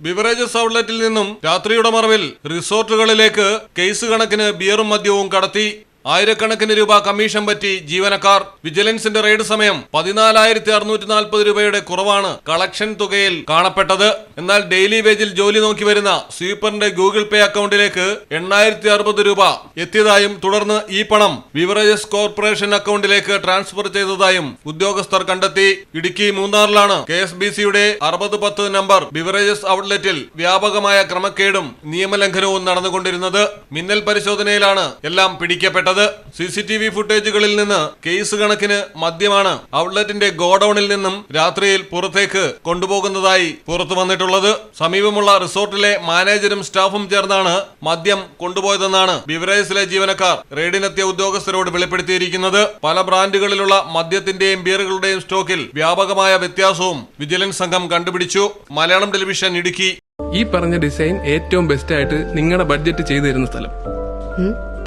Beverages ഔട്ട്ലെറ്റിൽ നിന്നും രാത്രിയുടെ മറവിൽ റിസോർട്ടുകളിലേക്ക് കേസ് കണക്കിന് ബിയറും മദ്യവും കടത്തി ആയിരക്കണക്കിന് രൂപ കമ്മീഷൻ പറ്റി ജീവനക്കാർ വിജിലൻസിന്റെ റെയ്ഡ് സമയം പതിനാലായിരത്തി അറുന്നൂറ്റി നാൽപ്പത് രൂപയുടെ കുറവാണ് കളക്ഷൻ തുകയിൽ കാണപ്പെട്ടത്. എന്നാൽ ഡെയിലി വേജിൽ ജോലി നോക്കി വരുന്ന സ്വീപ്പറിന്റെ ഗൂഗിൾ പേ അക്കൗണ്ടിലേക്ക് എണ്ണായിരത്തി അറുപത് രൂപ എത്തിയതായും തുടർന്ന് ഈ പണം വിവറേജസ് കോർപ്പറേഷൻ അക്കൗണ്ടിലേക്ക് ട്രാൻസ്ഫർ ചെയ്തതായും ഉദ്യോഗസ്ഥർ കണ്ടെത്തി. ഇടുക്കി മൂന്നാറിലാണ് കെ എസ് ബി സിയുടെ അറുപത് പത്ത് നമ്പർ ബിവറേജസ് ഔട്ട്ലെറ്റിൽ വ്യാപകമായ ക്രമക്കേടും നിയമലംഘനവും നടന്നുകൊണ്ടിരുന്നത്. മിന്നൽ പരിശോധനയിലാണ് എല്ലാം പിടിക്കപ്പെട്ടത്. സി സി ടി വി ഫുട്ടേജുകളിൽ നിന്ന് കേസ് കണക്കിന് മദ്യമാണ് ഔട്ട്ലെറ്റിന്റെ ഗോഡൌണിൽ നിന്നും രാത്രിയിൽ പുറത്തേക്ക് കൊണ്ടുപോകുന്നതായി പുറത്തു വന്നിട്ടുള്ളത്. സമീപമുള്ള റിസോർട്ടിലെ മാനേജരും സ്റ്റാഫും ചേർന്നാണ് മദ്യം കൊണ്ടുപോയതെന്നാണ് ബിവറേജിലെ ജീവനക്കാർ റെയ്ഡിനെത്തിയ ഉദ്യോഗസ്ഥരോട് വെളിപ്പെടുത്തിയിരിക്കുന്നത്. പല ബ്രാൻഡുകളിലുള്ള മദ്യത്തിന്റെയും ബിയറുകളുടെയും സ്റ്റോക്കിൽ വ്യാപകമായ വ്യത്യാസവും വിജിലൻസ് സംഘം കണ്ടുപിടിച്ചു. മലയാളം ടെലിവിഷൻ ഇടുക്കി. ഈ പറഞ്ഞ ഡിസൈൻ ഏറ്റവും ബെസ്റ്റ് ആയിട്ട് നിങ്ങളുടെ ബഡ്ജറ്റ് ചെയ്തു തരുന്ന സ്ഥലം.